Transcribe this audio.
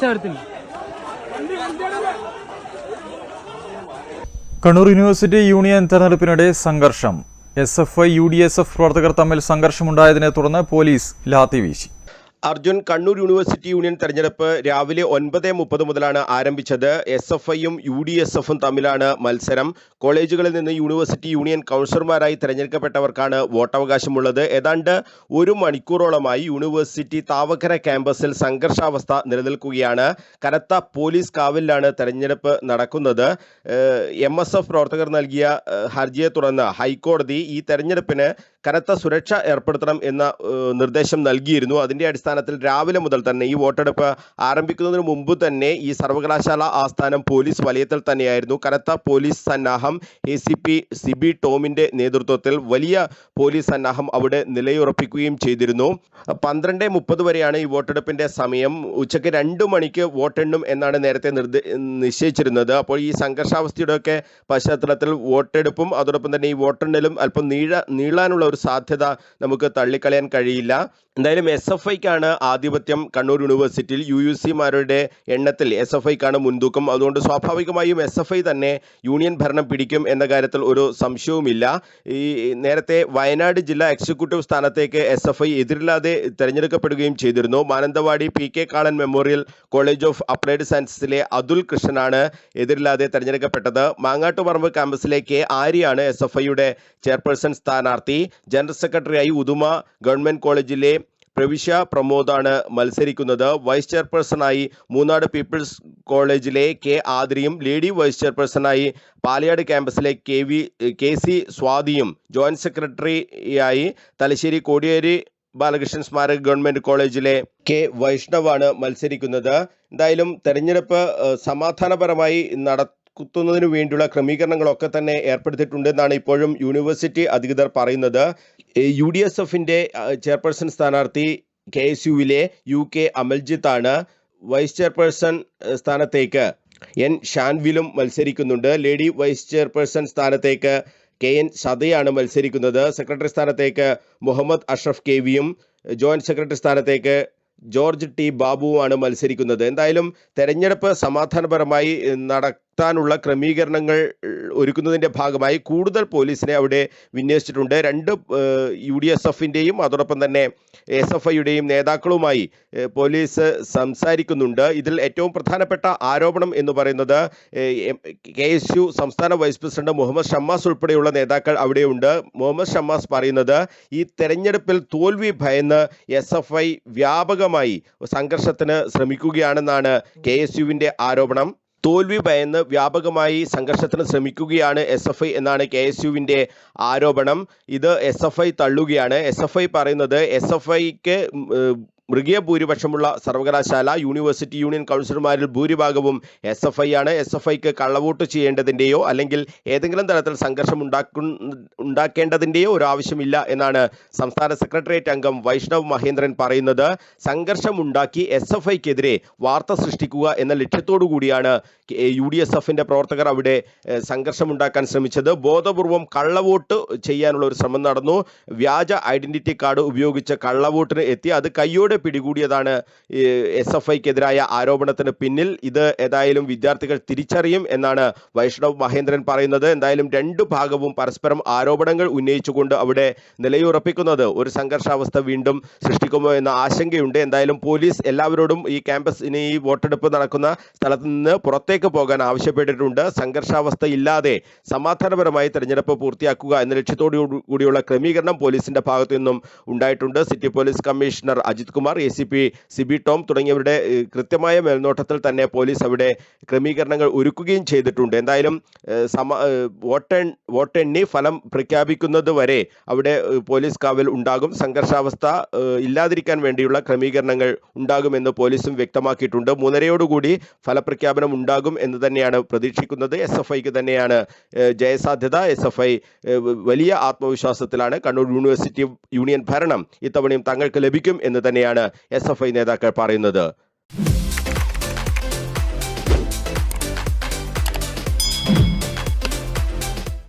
അരിച്ചവരത്തിന് Kannur university union തെരഞ്ഞെടുപ്പിനിടെ സംഘർഷം. S F I U D S F പ്രവർത്തകർ തമ്മിൽ സംഘർഷമുണ്ടായതിനെ തുടർന്ന് പോലീസ് ലാത്തി വീശി. അർജുൻ കണ്ണൂർ യൂണിവേഴ്സിറ്റി യൂണിയൻ തെരഞ്ഞെടുപ്പ് രാവിലെ ഒൻപത് മുപ്പത് മുതലാണ് ആരംഭിച്ചത്. എസ് എഫ് ഐയും യു ഡി എസ് എഫും തമ്മിലാണ് മത്സരം. കോളേജുകളിൽ നിന്ന് യൂണിവേഴ്സിറ്റി യൂണിയൻ കൗൺസിലർമാരായി തെരഞ്ഞെടുക്കപ്പെട്ടവർക്കാണ് വോട്ടവകാശമുള്ളത്. ഏതാണ്ട് ഒരു മണിക്കൂറോളമായി യൂണിവേഴ്സിറ്റി താവക്കര ക്യാമ്പസിൽ സംഘർഷാവസ്ഥ നിലനിൽക്കുകയാണ്. കനത്ത പോലീസ് കാവലിലാണ് തെരഞ്ഞെടുപ്പ് നടക്കുന്നത്. എം എസ് എഫ് പ്രവർത്തകർ നൽകിയ ഹർജിയെ തുടർന്ന് ഹൈക്കോടതി ഈ തെരഞ്ഞെടുപ്പിന് കനത്ത സുരക്ഷ ഏർപ്പെടുത്തണം എന്ന നിർദ്ദേശം നൽകിയിരുന്നു. അതിന്റെ അടിസ്ഥാനത്തിൽ രാവിലെ മുതൽ തന്നെ ഈ വോട്ടെടുപ്പ് ആരംഭിക്കുന്നതിന് മുമ്പ് തന്നെ ഈ സർവകലാശാല ആസ്ഥാനം പോലീസ് വലയത്തിൽ തന്നെയായിരുന്നു. കനത്ത പോലീസ് സന്നാഹം എ സി പി സിബി ടോമിന്റെ നേതൃത്വത്തിൽ വലിയ പോലീസ് സന്നാഹം അവിടെ നിലയുറപ്പിക്കുകയും ചെയ്തിരുന്നു. പന്ത്രണ്ട് മുപ്പത് വരെയാണ് ഈ വോട്ടെടുപ്പിന്റെ സമയം. ഉച്ചയ്ക്ക് രണ്ട് മണിക്ക് വോട്ടെണ്ണും എന്നാണ് നേരത്തെ നിശ്ചയിച്ചിരുന്നത്. അപ്പോൾ ഈ സംഘർഷാവസ്ഥയുടെയൊക്കെ പശ്ചാത്തലത്തിൽ വോട്ടെടുപ്പും അതോടൊപ്പം തന്നെ ഈ വോട്ടെണ്ണലും അല്പം നീഴ നീളാനുള്ള ഒരു സാധ്യത നമുക്ക് തള്ളിക്കളയാൻ കഴിയില്ല. എന്തായാലും എസ് എഫ് ഐക്കാണ് ആധിപത്യം കണ്ണൂർ യൂണിവേഴ്സിറ്റിയിൽ യു യു സിമാരുടെ എണ്ണത്തിൽ എസ് എഫ് ഐക്കാണ് മുൻതൂക്കം. അതുകൊണ്ട് സ്വാഭാവികമായും എസ് എഫ് ഐ തന്നെ യൂണിയൻ ഭരണം പിടിക്കും എന്ന കാര്യത്തിൽ ഒരു സംശയവുമില്ല. ഈ നേരത്തെ വയനാട് ജില്ലാ എക്സിക്യൂട്ടീവ് സ്ഥാനത്തേക്ക് എസ് എഫ് ഐ എതിരില്ലാതെ തിരഞ്ഞെടുക്കപ്പെടുകയും ചെയ്തിരുന്നു. Mananthavady P K Kalan memorial college of applied സയൻസസിലെ Athul കൃഷ്ണനാണ് എതിരില്ലാതെ തിരഞ്ഞെടുക്കപ്പെട്ടത്. മാങ്ങാട്ടുപറമ്പ് ക്യാമ്പസിലെ കെ ആര്യാണ് എസ് എഫ് ഐയുടെ ചെയർപേഴ്സൺ സ്ഥാനാർത്ഥി. ജനറൽ സെക്രട്ടറിയായി ഉദുമ ഗവൺമെന്റ് കോളേജിലെ പ്രവിശ്യ പ്രമോദാണ് മത്സരിക്കുന്നത്. വൈസ് ചെയർപേഴ്സണായി മൂന്നാട് പീപ്പിൾസ് കോളേജിലെ കെ ആദ്രിയും ലേഡി വൈസ് ചെയർപേഴ്സണായി പാലയാട് ക്യാമ്പസിലെ കെ വി കെ സി സ്വാതിയും ജോയിന്റ് സെക്രട്ടറിയായി തലശ്ശേരി കോടിയേരി ബാലകൃഷ്ണൻ സ്മാരക ഗവൺമെന്റ് കോളേജിലെ കെ വൈഷ്ണവാണ് മത്സരിക്കുന്നത്. എന്തായാലും തെരഞ്ഞെടുപ്പ് സമാധാനപരമായി സമാധാനപരമായി നടത്തുന്നതിനു വേണ്ടിയുള്ള ക്രമീകരണങ്ങളൊക്കെ തന്നെ ഏർപ്പെടുത്തിയിട്ടുണ്ടെന്നാണ് ഇപ്പോഴും യൂണിവേഴ്സിറ്റി അധികൃതർ പറയുന്നത്. യു ഡി എസ് എഫിന്റെ ചെയർപേഴ്സൺ സ്ഥാനാർത്ഥി കെ എസ് യുവിലെ യു കെ അമൽജിത്ത് ആണ് വൈസ് ചെയർപേഴ്സൺ സ്ഥാനത്തേക്ക് എൻ ഷാൻവിലും മത്സരിക്കുന്നുണ്ട്. ലേഡി വൈസ് ചെയർപേഴ്സൺ സ്ഥാനത്തേക്ക് കെ എൻ സദയാണ് മത്സരിക്കുന്നത്. സെക്രട്ടറി സ്ഥാനത്തേക്ക് മുഹമ്മദ് അഷ്റഫ് കെ വിയും ജോയിന്റ് സെക്രട്ടറി സ്ഥാനത്തേക്ക് ജോർജ് ടി ബാബുവുമാണ് മത്സരിക്കുന്നത്. എന്തായാലും തെരഞ്ഞെടുപ്പ് സമാധാനപരമായി ഏഹ്, നടത്താനുള്ള ക്രമീകരണങ്ങൾ ഒരുക്കുന്നതിന്റെ ഭാഗമായി കൂടുതൽ പോലീസിനെ അവിടെ വിന്യസിച്ചിട്ടുണ്ട്. രണ്ട് യു ഡി എസ് എഫിന്റെയും അതോടൊപ്പം തന്നെ എസ് എഫ് ഐയുടെയും നേതാക്കളുമായി പോലീസ് സംസാരിക്കുന്നുണ്ട്. ഇതിൽ ഏറ്റവും പ്രധാനപ്പെട്ട ആരോപണം എന്ന് പറയുന്നത് കെ എസ് യു സംസ്ഥാന വൈസ് പ്രസിഡന്റ് മുഹമ്മദ് ഷമ്മാസ് ഉൾപ്പെടെയുള്ള നേതാക്കൾ അവിടെയുണ്ട്. മുഹമ്മദ് ഷമ്മാസ് പറയുന്നത് ഈ തെരഞ്ഞെടുപ്പിൽ തോൽവി ഭയന്ന് എസ് എഫ് ഐ വ്യാപകമായി സംഘർഷത്തിന് ശ്രമിക്കുകയാണെന്നാണ് കെ എസ് യുവിന്റെ ആരോപണം. തോൽവി ഭയന്ന് വ്യാപകമായി സംഘർഷത്തിന് ശ്രമിക്കുകയാണ് എസ് എഫ് ഐ എന്നാണ് കെ എസ് യുവിന്റെ ആരോപണം. ഇത് എസ് എഫ് ഐ തള്ളുകയാണ്. എസ് എഫ് ഐ പറയുന്നത് എസ് എഫ് ഐക്ക് മൃഗീയ ഭൂരിപക്ഷമുള്ള സർവകലാശാല യൂണിവേഴ്സിറ്റി യൂണിയൻ കൗൺസിലർമാരിൽ ഭൂരിഭാഗവും എസ് എഫ് ഐ ആണ്. എസ് എഫ് ഐക്ക് കള്ളവോട്ട് ചെയ്യേണ്ടതിന്റെയോ അല്ലെങ്കിൽ ഏതെങ്കിലും തരത്തിൽ സംഘർഷം ഉണ്ടാക്കു ഉണ്ടാക്കേണ്ടതിന്റെയോ ഒരു ആവശ്യമില്ല എന്നാണ് സംസ്ഥാന സെക്രട്ടേറിയറ്റ് അംഗം വൈഷ്ണവ് മഹേന്ദ്രൻ പറയുന്നത്. സംഘർഷമുണ്ടാക്കി എസ് എഫ് ഐക്കെതിരെ വാർത്ത സൃഷ്ടിക്കുക എന്ന ലക്ഷ്യത്തോടു കൂടിയാണ് യു ഡി എസ് എഫിന്റെ പ്രവർത്തകർ അവിടെ സംഘർഷം സംഘർഷമുണ്ടാക്കാൻ ശ്രമിച്ചത്. ബോധപൂർവം കള്ളവോട്ട് ചെയ്യാനുള്ള ഒരു ശ്രമം നടന്നു. വ്യാജ ഐഡന്റിറ്റി കാർഡ് ഉപയോഗിച്ച് കള്ളവോട്ടിന് എത്തി. അത് കയ്യോടെ പിടികൂടിയതാണ് എസ് എഫ് ഐക്കെതിരായ ആരോപണത്തിന് പിന്നിൽ. ഇത് ഏതായാലും വിദ്യാർത്ഥികൾ തിരിച്ചറിയും എന്നാണ് വൈഷ്ണവ് മഹേന്ദ്രൻ പറയുന്നത്. എന്തായാലും രണ്ട് ഭാഗവും പരസ്പരം ആരോപണങ്ങൾ ഉന്നയിച്ചുകൊണ്ട് അവിടെ നിലയുറപ്പിക്കുന്നത് ഒരു സംഘർഷാവസ്ഥ വീണ്ടും സൃഷ്ടിക്കുമോ എന്ന ആശങ്കയുണ്ട്. എന്തായാലും പോലീസ് എല്ലാവരോടും ഈ ക്യാമ്പസിന് ഈ വോട്ടെടുപ്പ് നടക്കുന്ന സ്ഥലത്ത് നിന്ന് പുറത്തേക്ക് പോകാൻ ആവശ്യപ്പെട്ടിട്ടുണ്ട്. സംഘർഷാവസ്ഥ ഇല്ലാതെ സമാധാനപരമായി തെരഞ്ഞെടുപ്പ് പൂർത്തിയാക്കുക എന്ന ലക്ഷ്യത്തോടു കൂടിയുള്ള ക്രമീകരണം പോലീസിന്റെ ഭാഗത്തു നിന്നും ഉണ്ടായിട്ടുണ്ട്. City police commissioner Ajith Kumar A C P Siby Tom തുടങ്ങിയവരുടെ കൃത്യമായ മേൽനോട്ടത്തിൽ തന്നെ പോലീസ് അവിടെ ക്രമീകരണങ്ങൾ ഒരുക്കുകയും ചെയ്തിട്ടുണ്ട്. എന്തായാലും സമ വോട്ടെ വോട്ടെണ്ണി ഫലം പ്രഖ്യാപിക്കുന്നത് വരെ അവിടെ പോലീസ് കാവൽ ഉണ്ടാകും. സംഘർഷാവസ്ഥ ഇല്ലാതിരിക്കാൻ വേണ്ടിയുള്ള ക്രമീകരണങ്ങൾ ഉണ്ടാകുമെന്ന് പോലീസും വ്യക്തമാക്കിയിട്ടുണ്ട്. മൂന്നരയോടുകൂടി ഫലപ്രഖ്യാപനം ഉണ്ടാകും എന്ന് തന്നെയാണ് പ്രതീക്ഷിക്കുന്നത്. എസ് എഫ് ഐക്ക് തന്നെയാണ് ജയസാധ്യത. എസ് എഫ് ഐ വലിയ ആത്മവിശ്വാസത്തിലാണ് കണ്ണൂർ യൂണിവേഴ്സിറ്റി യൂണിയൻ ഭരണം ഇത്തവണയും തങ്ങൾക്ക് ലഭിക്കും എന്ന് തന്നെയാണ് എസ് എഫ് ഐ നേതാക്കൾ പറയുന്നത്.